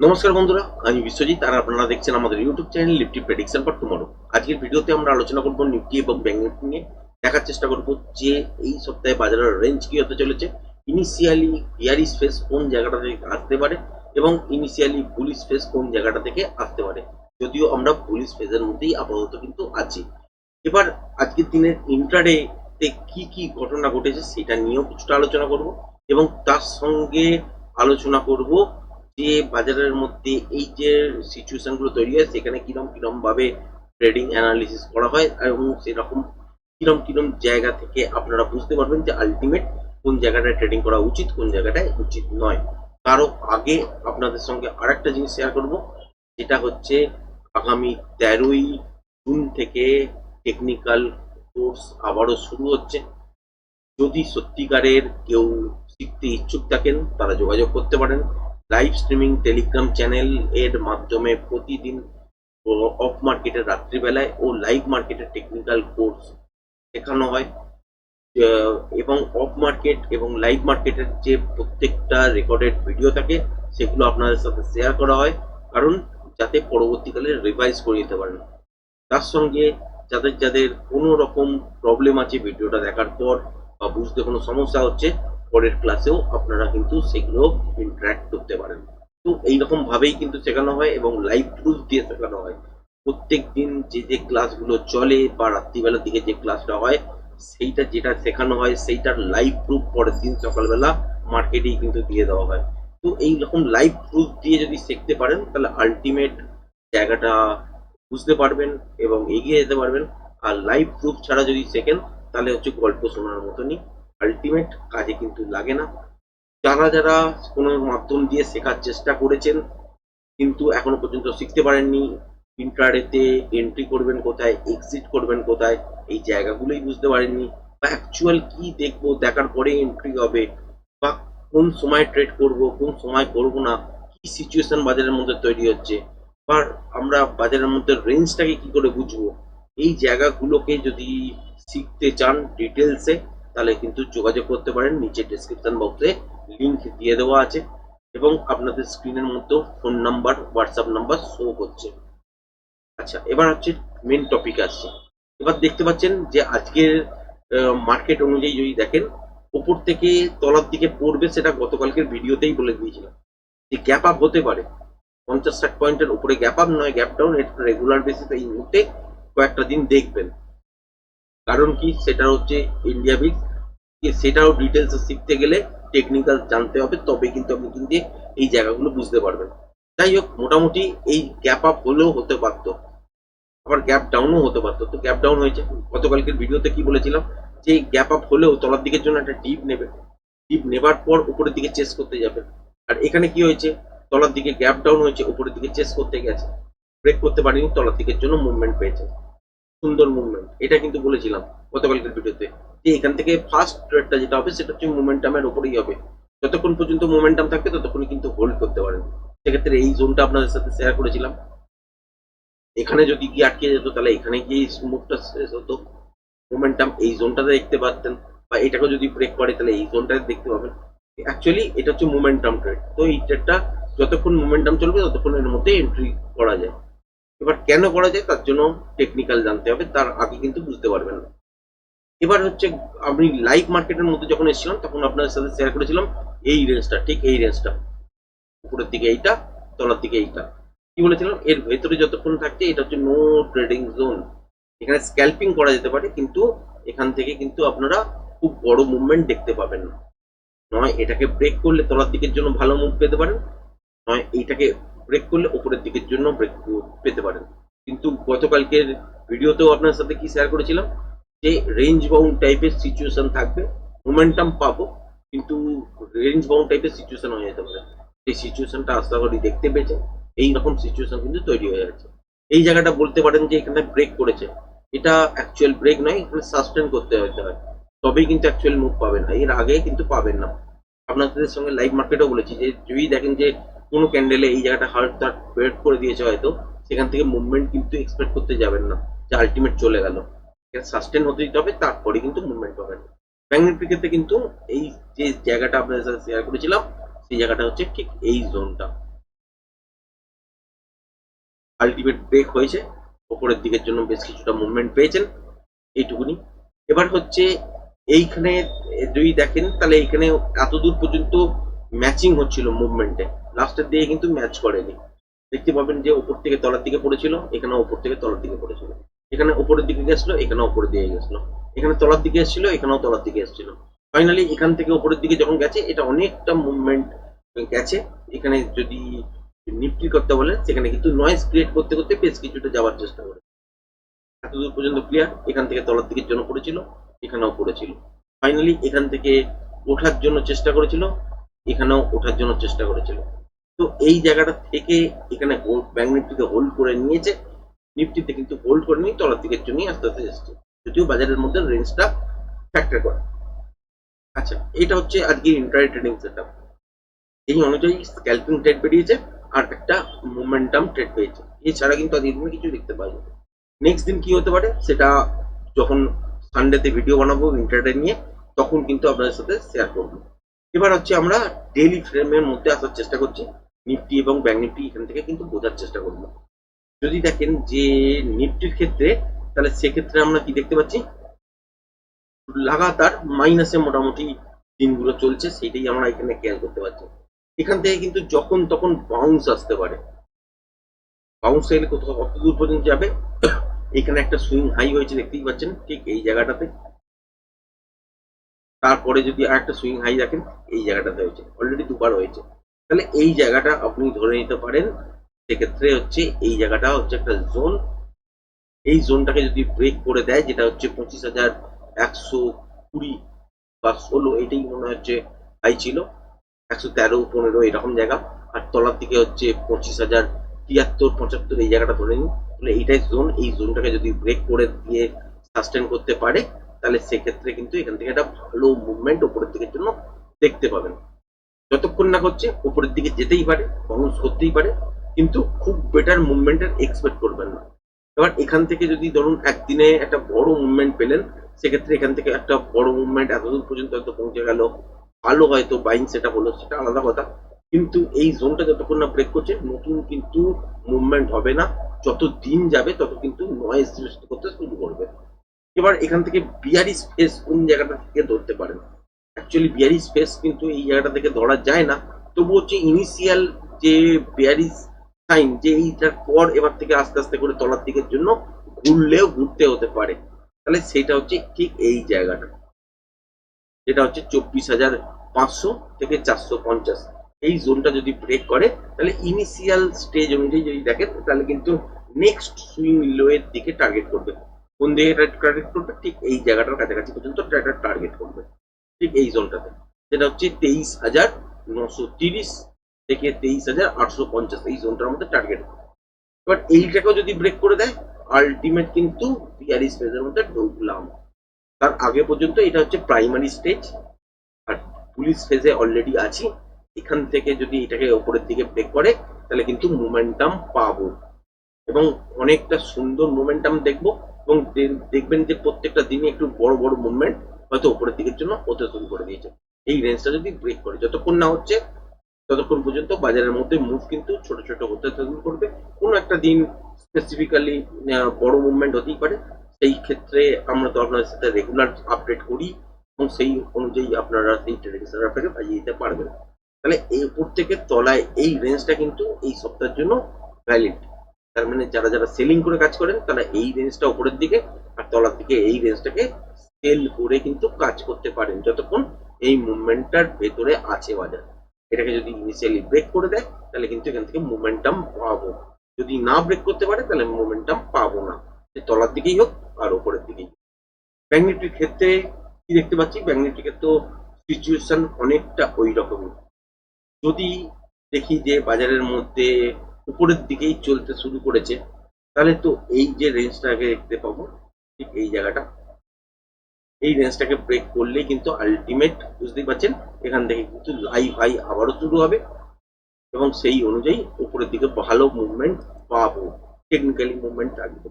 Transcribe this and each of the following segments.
নমস্কার বন্ধুরা, আমি বিশ্বজিৎ, আর আপনারা দেখছেন আমাদের YouTube channel Nifty prediction for tomorrow আজকের ভিডিওতে আমরা আলোচনা করব নিফটি এবং ব্যাংক নিফটি নিয়ে। দেখার চেষ্টা করব যে এই সপ্তাহে বাজারের রেঞ্জ কি হতে চলেছে। ইনিশিয়ালি বিয়ারিশ স্পেস কোন জায়গাটা থেকে আসতে পারে এবং ইনিশিয়ালি বুলিশ স্পেস কোন জায়গাটা থেকে আসতে পারে। যদিও আমরা বুলিশ ফেজের মধ্যেই আপাতত কিন্তু আছি। এবার আজকের দিনের ইন্টারডে তে কি কি ঘটনা ঘটেছে সেটা নিয়েও কিছুটা আলোচনা করব এবং তার সঙ্গে আলোচনা করব যে বাজারের মধ্যে এই যে সিচুয়েশনগুলো তৈরি হয় সেখানে কিরম কিরম ভাবে ট্রেডিং অ্যানালিসিস করা হয় এবং সেরকম কিরম কিরম জায়গা থেকে আপনারা বুঝতে পারবেন যে আলটিমেট কোন জায়গাটায় ট্রেডিং করা উচিত, কোন জায়গাটায় উচিত নয়। তারও আগে আপনাদের সঙ্গে আরেকটা জিনিস শেয়ার করব, যেটা হচ্ছে আগামী তেরোই জুন থেকে টেকনিক্যাল কোর্স আবারও শুরু হচ্ছে। যদি সত্যিকারের কেউ শিখতে ইচ্ছুক থাকেন, তারা যোগাযোগ করতে পারেন। লাইভ স্ট্রিমিং টেলিগ্রাম চ্যানেল এর মাধ্যমে প্রতিদিন অফ মার্কেটের রাত্রিবেলায় ও লাইভ মার্কেটের টেকনিক্যাল কোর্স শেখানো হয়। এবং অফ মার্কেট এবং লাইভ মার্কেটের যে প্রত্যেকটা রেকর্ডেড ভিডিও থাকে, সেগুলো আপনাদের সাথে শেয়ার করা হয়। কারণ, যাতে পরবর্তীকালে রিভাইজ করে নিতে পারেন। তার সঙ্গে যাদের যাদের কোনো রকম প্রবলেম আছে ভিডিওটা দেখার পর বা বুঝতে কোনো সমস্যা হচ্ছে পরের ক্লাসেও আপনারা কিন্তু সেগুলো ইন্টারাক্ট করতে পারেন। তো এইরকম ভাবেই কিন্তু শেখানো হয় এবং লাইভ প্রুফ দিয়ে শেখানো হয়। প্রত্যেক দিন যে যে ক্লাসগুলো চলে বা রাত্রিবেলার দিকে যে ক্লাসটা হয়, সেইটা যেটা শেখানো হয়, সেইটার লাইভ প্রুফ পরের দিন সকালবেলা মার্কেটেই কিন্তু দিয়ে দেওয়া হয়। তো এই রকম লাইভ প্রুফ দিয়ে যদি শিখতে পারেন, তাহলে আলটিমেট জায়গাটা বুঝতে পারবেন এবং এগিয়ে যেতে পারবেন। আর লাইভ প্রুফ ছাড়া যদি শেখেন, তাহলে হচ্ছে গল্প শোনার মতনই আলটিমেট কাজে কিন্তু লাগে না। যারা যারা কোনো মাধ্যম দিয়ে শেখার চেষ্টা করেছেন, কিন্তু এখনও পর্যন্ত শিখতে পারেননি ইন্টারডেতে এন্ট্রি করবেন কোথায় এক্সিট করবেন কোথায়, এই জায়গাগুলোই বুঝতে পারেননি, বা অ্যাকচুয়াল কি দেখব, দেখার পরে এন্ট্রি হবে, বা কোন সময় ট্রেড করব, কোন সময় করব না, কি সিচুয়েশন বাজারের মধ্যে তৈরি হচ্ছে, বা আমরা বাজারের মধ্যে রেঞ্জটাকে কি করে বুঝব, এই জায়গাগুলোকে যদি শিখতে চান ডিটেলসে তাহলে কিন্তু যোগাযোগ করতে পারেন। নিচে ডেসক্রিপশন বক্সে লিংক দিয়ে দেওয়া আছে এবং আপনাদের স্ক্রিনের মধ্যে phone number WhatsApp number show করছে। আচ্ছা এবার হচ্ছে মেন টপিক আসছে। এবার দেখতে পাচ্ছেন যে আজকের মার্কেট অনুযায়ী যদি দেখেন, উপর থেকে তলার দিকে পড়বে সেটা গতকালকের ভিডিওতেই বলে দিয়েছিলাম। যে গ্যাপ আপ হতে পারে। পঞ্চাশ ষাট পয়েন্টের উপরে গ্যাপ আপ নয় গ্যাপ ডাউন এটা রেগুলার বেসিসে এই মুহূর্তে কয়েকটা দিন দেখবেন। কারণ কি? সেটা হচ্ছে ইন্ডিয়া বিগ সেটাও ডিটেলস শিখতে গেলে টেকনিক্যাল জানতে হবে, তবে কিন্তু আপনি কিন্তু এই জায়গাগুলো বুঝতে পারবেন। যাই হোক, মোটামুটি এই গ্যাপ আপ হলেও হতে পারতো। আবার গ্যাপ ডাউনও হতে পারতো। তো গ্যাপ ডাউন হয়েছে। গতকালকের ভিডিওতে কি বলেছিলাম? যে গ্যাপ আপ হলেও তলার দিকের জন্য একটা ডিপ নেবে। ডিপ নেবার পর উপরের দিকে চেস করতে যাবে। আর এখানে কি হয়েছে? তলার দিকে গ্যাপ ডাউন হয়েছে, উপরের দিকে চেস করতে গেছে। ব্রেক করতে পারেনি, তলার দিকের জন্য মুভমেন্ট পেয়েছে। সুন্দর মুভমেন্ট এটা কিন্তু বলেছিলাম গতকালকের ভিডিওতে যে এখান থেকে ফার্স্ট ট্রেডটা যেটা হবে, সেটা হচ্ছে মোমেন্টামের ওপরেই হবে। যতক্ষণ পর্যন্ত মোমেন্টাম থাকবে ততক্ষণ কিন্তু হোল্ড করতে পারেন। সেক্ষেত্রে এই জোনটা আপনাদের সাথে শেয়ার করেছিলাম। এখানে যদি গিয়ে আটকে যেত, তাহলে এখানে গিয়ে মুভটা শেষ হতো। মোমেন্টাম এই জোনটাতে দেখতে পারতেন। বা এটাকে যদি ব্রেক করে, তাহলে এই জোনটাতে দেখতে পাবেন। অ্যাকচুয়ালি এটা হচ্ছে মোমেন্টাম ট্রেড তো এই ট্রেডটা যতক্ষণ মোমেন্টাম চলবে ততক্ষণ এর মধ্যে এন্ট্রি করা যায়। এবার কেন করা যায় তার জন্য টেকনিক্যাল জানতে হবে, তার আগে কিন্তু বুঝতে পারবেন না। এবার হচ্ছে, আমি লাইভ মার্কেটের মধ্যে যখন এসেছিলাম, তখন আপনাদের সাথে শেয়ার করেছিলাম, এই রেঞ্জটা ঠিক এই রেঞ্জটা উপরের দিকে এইটা, তলার দিকে এইটা। কি বলেছিলাম? এর ভেতরে যতক্ষণ থাকছে, এটা হচ্ছে নো ট্রেডিং জোন এখানে স্ক্যাল্পিং করা যেতে পারে, কিন্তু এখান থেকে কিন্তু আপনারা খুব বড় মুভমেন্ট দেখতে পাবেন না। নয়, এটাকে ব্রেক করলে তলার দিকের জন্য ভালো মুভ পেতে পারেন, নয়, এইটাকে ব্রেক করলে উপরের দিকের জন্য ব্রেক পেতে পারেন। কিন্তু গতকালকের ভিডিওতেও আপনার সাথে কি শেয়ার করেছিলাম? যে রেঞ্জ বাউন্ড টাইপের সিচুয়েশন থাকবে মোমেন্টাম পাবো, কিন্তু রেঞ্জ বাউন্ড টাইপের সিচুয়েশন হয়ে যেতে পারে। সেই সিচুয়েশনটা আশা করি দেখতে পেয়েছে এই রকম সিচুয়েশন কিন্তু তৈরি হয়ে যাচ্ছে। এই জায়গাটা বলতে পারেন যে এখানে ব্রেক করেছে। এটা অ্যাকচুয়াল ব্রেক নয়, এখানে সাস্টেন করতে হতে হয়। তবেই কিন্তু অ্যাকচুয়াল মুভ পাবেন না। এর আগে কিন্তু পাবেন না। আপনাদের সঙ্গে লাইভ মার্কেটও বলেছি যে, যদি দেখেন যে কোনো ক্যান্ডেলে এই জায়গাটা হার্ট তার ব্রেক করে দিয়েছে হয়তো, সেখান থেকে মুভমেন্ট কিন্তু এক্সপেক্ট করতে যাবেন না, যে আলটিমেট চলে গেল। সাস্টেন হতে দিতে হবে, তারপরে কিন্তু মুভমেন্ট পাবেন। ব্যাঙ্ক ক্ষেত্রে কিন্তু এই যে জায়গাটা আপনাদের সাথে শেয়ার করেছিলাম, সেই জায়গাটা হচ্ছে ঠিক এই জোনটা আলটিমেট ব্রেক হয়েছে, ওপরের দিকের জন্য বেশ কিছুটা মুভমেন্ট পেয়েছেন, এইটুকুনি। এবার হচ্ছে এইখানে যদি দেখেন, তাহলে এইখানে এত দূর পর্যন্ত ম্যাচিং হচ্ছিল মুভমেন্টে লাস্টের দিকে কিন্তু ম্যাচ করেনি। দেখতে পাবেন যে উপর থেকে তলার দিকে পড়েছিল এখানে উপর থেকে তলার দিকে পড়েছিল। এখানে উপরের দিকে গেছিল এখানে উপরের দিকে গেছিল। এখানে তলার দিকে এসেছিল, এখানেও তলার দিকে এসেছিল। ফাইনালি এখান থেকে উপরের দিকে যখন গেছে, এটা অনেকটা মুভমেন্ট গেছে। এখানে যদি নিফটি করতে বলে, সেখানে কিন্তু নয়েজ ক্রিয়েট করতে করতে বেশ কিছুটা যাওয়ার চেষ্টা করে এতদূর পর্যন্ত ক্লিয়ার এখান থেকে তলার দিকের জন্য পড়েছিল, এখানেও পড়েছিল। ফাইনালি এখান থেকে ওঠার জন্য চেষ্টা করেছিল, এখানেও ওঠার জন্য চেষ্টা করেছিল। তো এই জায়গাটা থেকে এখানে ব্যাংক নিফটিকে হোল্ড করে নিয়েছে। নিফটিতে কিন্তু হোল্ড করে নিয়ে তলার দিকের জন্যই আস্তে আস্তে এসছে যদিও বাজারের মধ্যে রেঞ্জটা ফ্যাক্টর করে। আচ্ছা এটা হচ্ছে আজকে ইন্টার ট্রেডিং সেট এই অনুযায়ী স্ক্যালপিং ট্রেড বেরিয়েছে আর একটা মোমেন্টাম ট্রেড পেয়েছে এছাড়া কিন্তু আজকের দিনে কিছু দেখতে পাই নেক্সট দিন কি হতে পারে? সেটা যখন সানডেতে ভিডিও বানাবো ইন্টারটেন নিয়ে, তখন কিন্তু আপনাদের সাথে শেয়ার করব। এবার হচ্ছে আমরা ডেইলি ফ্রেমের মধ্যে আসার চেষ্টা করছি। নিফটি এবং ব্যাংক নিফটি এখান থেকে কিন্তু বোঝার চেষ্টা করব। যদি দেখেন যে নিফটির ক্ষেত্রে, তাহলে সেক্ষেত্রে আমরা কি দেখতে পাচ্ছি? লাগাতার মাইনাসে মোটামুটি দিনগুলো চলছে সেটাই আমরা এখানে খেয়াল করতে পারছি। এখান থেকে কিন্তু যখন তখন বাউন্স আসতে পারে। বাউন্স এলে কোথাও কত দূর পর্যন্ত যাবে। এখানে একটা সুইং হাই হয়েছে, দেখতেই পাচ্ছেন, ঠিক এই জায়গাটাতে। তারপরে যদি আর একটা সুইং হাই দেখেন, এই জায়গাটাতে হয়েছে অলরেডি দুবার হয়েছে। তাহলে এই জায়গাটা আপনি ধরে নিতে পারেন, সেক্ষেত্রে হচ্ছে এই জায়গাটা হচ্ছে একটা জোন এই জোনটাকে যদি ব্রেক করে দেয়, যেটা হচ্ছে পঁচিশ হাজার একশো কুড়ি বা ষোলো এটাই মনে হচ্ছে হাই ছিল। একশো তেরো, পনেরো, এরকম জায়গা। আর তলার দিকে হচ্ছে পঁচিশ হাজার তিয়াত্তর, পঁচাত্তর, এই জায়গাটা ধরে নিন। তাহলে এইটাই জোন এই জোনটাকে যদি ব্রেক করে দিয়ে সাস্টেন করতে পারে, তাহলে সেক্ষেত্রে কিন্তু এখান থেকে একটা ভালো মুভমেন্ট উপরের দিকের জন্য দেখতে পাবেন। যতক্ষণ না হচ্ছে উপরের দিকে যেতেই পারে বাউন্স করতেই পারে, কিন্তু খুব বেটার মুভমেন্টের এক্সপেক্ট করবেন না। এবার এখান থেকে যদি ধরুন একদিনে একটা বড় মুভমেন্ট পেলেন, সেক্ষেত্রে এখান থেকে একটা বড় মুভমেন্ট এতদূর পর্যন্ত হয়তো পৌঁছে গেল, ভালো হয়তো বাইং সেটা হলো, সেটা আলাদা কথা। কিন্তু এই জোনটা যতক্ষণ না ব্রেক করছে, নতুন কিন্তু মুভমেন্ট হবে না। যত দিন যাবে, তত কিন্তু নয়েজ সৃষ্টি করতে শুরু করবে। এবার এখান থেকে বিয়ারি স্পেস কোন জায়গাটা থেকে ধরতে পারেন? অ্যাকচুয়ালি বিয়ারি স্পেস কিন্তু এই জায়গাটা থেকে ধরা যায় না। তবু হচ্ছে ইনিশিয়াল যে বিয়ারি সাইন যে এইটার পর এবার থেকে আস্তে আস্তে করে তলার দিকের জন্য ঘুরলেও ঘুরতে হতে পারে। তাহলে সেটা হচ্ছে ঠিক এই জায়গাটা। যেটা হচ্ছে চব্বিশ হাজার পাঁচশো থেকে চারশো পঞ্চাশ। এই জোনটা যদি ব্রেক করে, তাহলে ইনিশিয়াল স্টেজ অনুযায়ী যদি দেখেন, তাহলে কিন্তু নেক্সট সুইং লোয়ের দিকে টার্গেট করবে। কোন দিকে টার্গেট করবে? ঠিক এই জায়গাটার কাছাকাছি পর্যন্ত টার্গেট করবে। ঠিক এই জোনটাতে। যেটা হচ্ছে তেইশ হাজার নশো তিরিশ থেকে তেইশ হাজার আটশো পঞ্চাশ, এই জোনটার মধ্যে টার্গেট এবার এইটাকেও যদি ব্রেক করে দেয় আলটিমেট কিন্তু মধ্যে ঢুকলাম তার আগে পর্যন্ত এটা হচ্ছে প্রাইমারি স্টেজ আর পুলিশ ফেজে অলরেডি আছি। এখান থেকে যদি এটাকে ওপরের দিকে ব্রেক করে, তাহলে কিন্তু মোমেন্টাম পাবো। এবং অনেকটা সুন্দর মোমেন্টাম দেখব। এবং দেখবেন যে প্রত্যেকটা দিনে একটু বড় বড় মুভমেন্ট হয়তো উপরের দিকের জন্য হতে শুরু করে দিয়েছে। এই রেঞ্জটা যদি ব্রেক করে, যতক্ষণ না হচ্ছে, ততক্ষণ পর্যন্ত বাজারের মধ্যে মুভ কিন্তু ছোট ছোট হতে শুরু করবে। কোনো একটা দিন স্পেসিফিক্যালি বড় মুভমেন্ট হতেই পারে। সেই ক্ষেত্রে আমরা তো আপনাদের সাথে রেগুলার আপডেট করি এবং সেই অনুযায়ী আপনারা সেই ট্রেডিং সেটআপটাকে বাজিয়ে দিতে পারবেন। তাহলে এই উপর থেকে তলায় এই রেঞ্জটা কিন্তু এই সপ্তাহের জন্য ভ্যালিড তার মানে যারা যারা সেলিং করে কাজ করেন, তারা এই রেঞ্জটা উপরের দিকে আর তলার দিকে এই রেঞ্জটাকে সেল করে কিন্তু কাজ করতে পারেন, যতক্ষণ এই মুভমেন্টটার ভেতরে আছে বাজার। এটাকে যদি ইনিশিয়ালি ব্রেক করে দেয়, তাহলে কিন্তু এখান থেকে মোমেন্টাম পাবো। যদি না ব্রেক করতে পারে, তাহলে মোমেন্টাম পাবো না। তলার দিকেই হোক আর ওপরের দিকেই ব্যাঙ্ক ক্ষেত্রে কি দেখতে পাচ্ছি? ব্যাঙ্ক ক্ষেত্রে সিচুয়েশন অনেকটা ওই রকমই যদি দেখি যে বাজারের মধ্যে উপরের দিকেই চলতে শুরু করেছে, তাহলে তো এই যে রেঞ্জটাকে দেখতে পাবো, ঠিক এই জায়গাটা। এই রেঞ্জটাকে ব্রেক করলেই কিন্তু আলটিমেট বুঝতেই পারছেন, এখান থেকে কিন্তু লাইভ হাই আবারও শুরু হবে। এবং সেই অনুযায়ী উপরের দিকে ভালো মুভমেন্ট পাবো টেকনিক্যালি মুভমেন্ট থাকবে।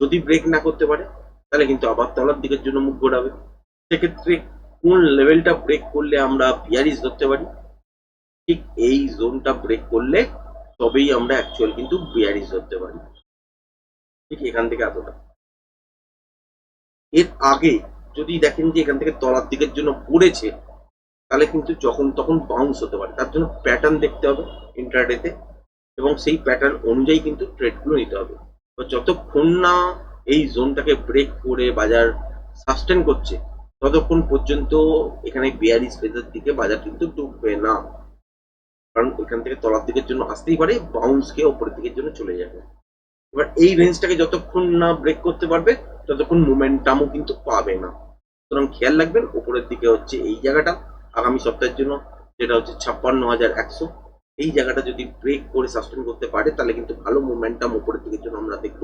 যদি ব্রেক না করতে পারে, তাহলে কিন্তু আবার তলার দিকের জন্য মুখ ঘোরাবে। সেক্ষেত্রে কোন লেভেলটা ব্রেক করলে আমরা বিয়ারিস ধরতে পারি? ঠিক এই জোনটা ব্রেক করলে তবেই আমরা অ্যাকচুয়াল কিন্তু বিয়ারিস ধরতে পারি। ঠিক এখান থেকে এতটা এর আগে যদি দেখেন যে এখান থেকে তলার দিকের জন্য পড়েছে, তাহলে কিন্তু যখন তখন বাউন্স হতে পারে। তার জন্য প্যাটার্ন দেখতে হবে ইন্টারডেতে এবং সেই প্যাটার্ন অনুযায়ী কিন্তু ট্রেডগুলো নিতে হবে। যতক্ষণ না এই জোনটাকে ব্রেক করে বাজার সাস্টেন করছে, ততক্ষণ পর্যন্ত এখানে বিয়ারি স্পেসের দিকে বাজার কিন্তু ডুববে না। কারণ এখান থেকে তলার দিকের জন্য আসতেই পারে বাউন্স খেয়ে ওপরের দিকের জন্য চলে যাবে। এবার এই রেঞ্জটাকে যতক্ষণ না ব্রেক করতে পারবে ততক্ষণ মোমেন্টামও কিন্তু পাবে না। সুতরাং খেয়াল রাখবেন উপরের দিকে হচ্ছে এই জায়গাটা, আগামী সপ্তাহের জন্য যেটা হচ্ছে ছাপ্পান্ন হাজার একশো। এই জায়গাটা যদি ব্রেক করে সাস্টেন করতে পারে, তাহলে কিন্তু ভালো মোমেন্টাম উপরের দিকের জন্য আমরা দেখব।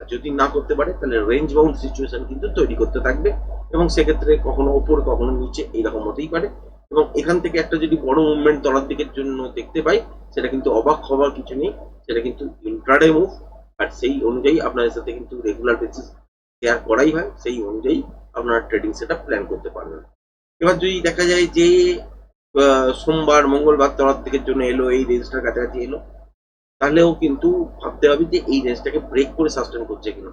যদি না করতে পারে, তাহলে রেঞ্জ বাউন্ড সিচুয়েশন কিন্তু তৈরি করতে থাকবে। এবং সেক্ষেত্রে কখনো ওপর কখনো নিচে, এইরকম হতেই পারে। এবং এখান থেকে একটা যদি বড় মুভমেন্ট তলার দিকের জন্য দেখতে পাই, সেটা কিন্তু অবাক হওয়ার কিছু নেই। সেটা কিন্তু ইন্ট্রাডে মুভ আর সেই অনুযায়ী আপনাদের সাথে কিন্তু রেগুলার বেসিস শেয়ার করাই হয়, সেই অনুযায়ী আপনারা ট্রেডিং সেটা প্ল্যান করতে পারবেন। এবার যদি দেখা যায় যে সোমবার, মঙ্গলবার তলার দিকের জন্য এলো, এই রেঞ্জটার কাছাকাছি এলো, তাহলেও কিন্তু ভাবতে হবে যে এই রেঞ্জটাকে ব্রেক করে সাস্টেন করছে কিনা।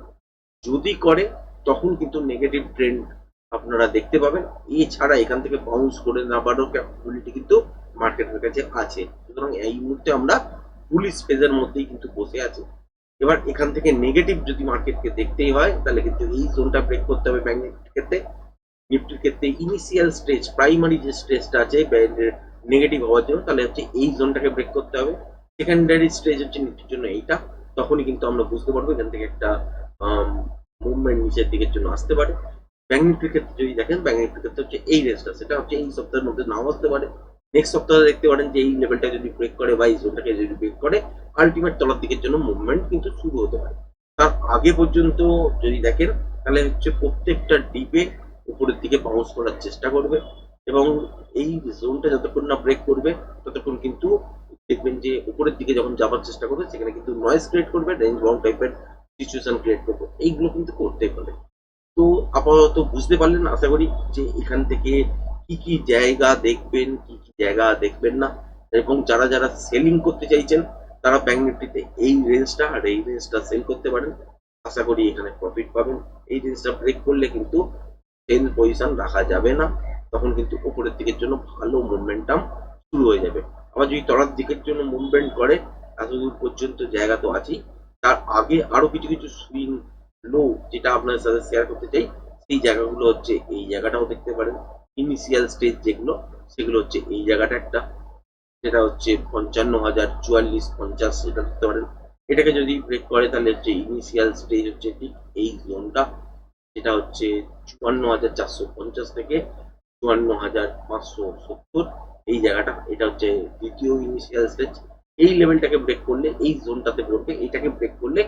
যদি করে, তখন কিন্তু নেগেটিভ ট্রেন্ড আপনারা দেখতে পাবেন। এছাড়া এখান থেকে বাউন্স করে নেবারও ক্যাপাবিলিটি কিন্তু মার্কেটের কাছে আছে। সুতরাং এই মুহূর্তে আমরা পুলিশ ফেজের মধ্যেই কিন্তু বসে আছি। এবার এখান থেকে নেগেটিভ যদি মার্কেটকে দেখতেই হয়, তাহলে কিন্তু এই জোনটা ব্রেক করতে হবে ব্যাংক নিফটির ক্ষেত্রে। নিফটির ক্ষেত্রে ইনিশিয়াল স্টেজ প্রাইমারি যে স্টেজটা আছে নেগেটিভ হওয়ার জন্য, তাহলে হচ্ছে এই জোনটাকে ব্রেক করতে হবে। সেকেন্ডারি স্টেজ হচ্ছে নিফটির জন্য এইটা। তখনই কিন্তু আমরা বুঝতে পারব এখান থেকে একটা মুভমেন্ট নিচের দিকের জন্য আসতে পারে। ব্যাংক নিফটির ক্ষেত্রে যদি দেখেন ব্যাংক নিফটির ক্ষেত্রে হচ্ছে এই রেঞ্জটা সেটা হচ্ছে এই সপ্তাহের মধ্যে নাও আসতে পারে। নেক্সট সপ্তাহে দেখতে পারেন যে এই লেভেলটা যদি ব্রেক করে বা এই জোনটাকে যদি ব্রেক করে আলটিমেট তলার দিকের জন্য মুভমেন্ট কিন্তু শুরু হতে পারে। তার আগে পর্যন্ত যদি দেখেন, তাহলে হচ্ছে প্রত্যেকটা ডিপে উপরের দিকে বাউন্স করার চেষ্টা করবে এবং এই জোনটা যতক্ষণ না ব্রেক করবে, ততক্ষণ কিন্তু দেখবেন যে উপরের দিকে যখন যাওয়ার চেষ্টা করবে, সেখানে কিন্তু নয়েজ ক্রিয়েট করবে রেঞ্জ বাউন্ড টাইপের সিচুয়েশন ক্রিয়েট করবে। এইগুলো কিন্তু করতেই পারে। তো আপাতত বুঝতে পারলেন, আশা করি যে এখান থেকে কি কি জায়গা দেখবেন, কি কি জায়গা দেখবেন না? এবং যারা যারা সেলিং করতে চাইছেন, তারা ব্যাংক নিফটিতে এই রেঞ্জটা আর এই রেঞ্জটা সেল করতে পারেন। আশা করি এখানে প্রফিট পাবেন। এই রেঞ্জটা ব্রেক করলে কিন্তু সেল পজিশন রাখা যাবে না। তখন কিন্তু উপরের দিকের জন্য ভালো মুভমেন্টাম শুরু হয়ে যাবে। আবার যদি তলার দিকের জন্য মুভমেন্ট করে, এতদূর পর্যন্ত জায়গা তো আছেই। তার আগে আরও কিছু কিছু সুইং লো যেটা আপনাদের সাথে শেয়ার করতে চাই, সেই জায়গাগুলো হচ্ছে এই জায়গাটাও দেখতে পারেন। ইনিশিয়াল স্টেজ যেগুলো, সেগুলো হচ্ছে এই জায়গাটা একটা যেটা হচ্ছে পঞ্চান্ন হাজার চুয়াল্লিশ পঞ্চাশ সেটা দেখতে পারেন। এটাকে যদি ব্রেক করে, তাহলে হচ্ছে ইনিশিয়াল স্টেজ হচ্ছে ঠিক এই জোনটা যেটা হচ্ছে চুয়ান্ন হাজার চারশো পঞ্চাশ থেকে চুয়ান্ন হাজার পাঁচশো সত্তর। এই জায়গাটা, এটা হচ্ছে দ্বিতীয় ইনিশিয়াল স্টেজ এই লেভেলটাকে ব্রেক করলে, এই জোনটাতে পড়বে এইটাকে ব্রেক করলে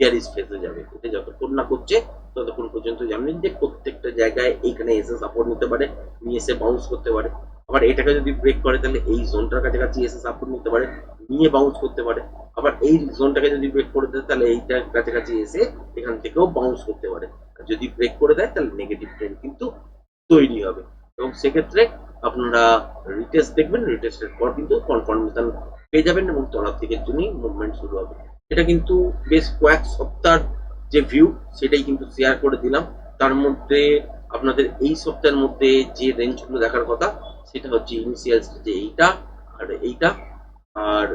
বিয়ারিস ফেসে যাবে। এটা যতক্ষণ না করছে, ততক্ষণ পর্যন্ত জানেন যে প্রত্যেকটা জায়গায় এইখানে এসে সাপোর্ট নিতে পারে, নিয়ে এসে বাউন্স করতে পারে। আবার এটাকে যদি ব্রেক করে, তাহলে এই জোনটার কাছাকাছি এসে সাপোর্ট নিতে পারে, নিয়ে বাউন্স করতে পারে। আবার এই জোনটাকে যদি ব্রেক করে দেয়, তাহলে এইটার কাছাকাছি এসে এখান থেকেও বাউন্স করতে পারে। আর যদি ব্রেক করে দেয়, তাহলে নেগেটিভ ট্রেন্ড কিন্তু তৈরি হবে। এবং সেক্ষেত্রে আপনারা রিটেস্ট দেখবেন রিটেস্টের পর কিন্তু কনফার্মেশন পেয়ে যাবেন এবং তলার দিকের জন্যই মুভমেন্ট শুরু হবে। এটা কিন্তু বেশ কয়েক সপ্তাহের যে ভিউ সেটাই কিন্তু শেয়ার করে দিলাম। তার মধ্যে আপনাদের এই সপ্তাহের মধ্যে যে রেঞ্জগুলো দেখার কথা, সেটা হচ্ছে ইনিশিয়াল স্টেজে এইটা আর এইটা। আর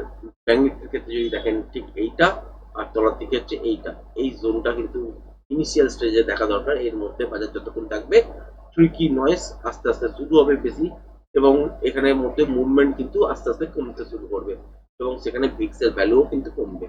ব্যাংক নিফটির ক্ষেত্রে যদি দেখেন, ঠিক এইটা। আর তলার দিকে হচ্ছে এইটা। এই জোনটা কিন্তু ইনিশিয়াল স্টেজে দেখা দরকার। এর মধ্যে বাজার যতক্ষণ থাকবে ট্রিকি নয়েস আস্তে আস্তে শুরু হবে বেশি। এবং এখানের মধ্যে মুভমেন্ট কিন্তু আস্তে আস্তে কমতে শুরু করবে। এবং সেখানে ভিক্সের ভ্যালুও কিন্তু কমবে।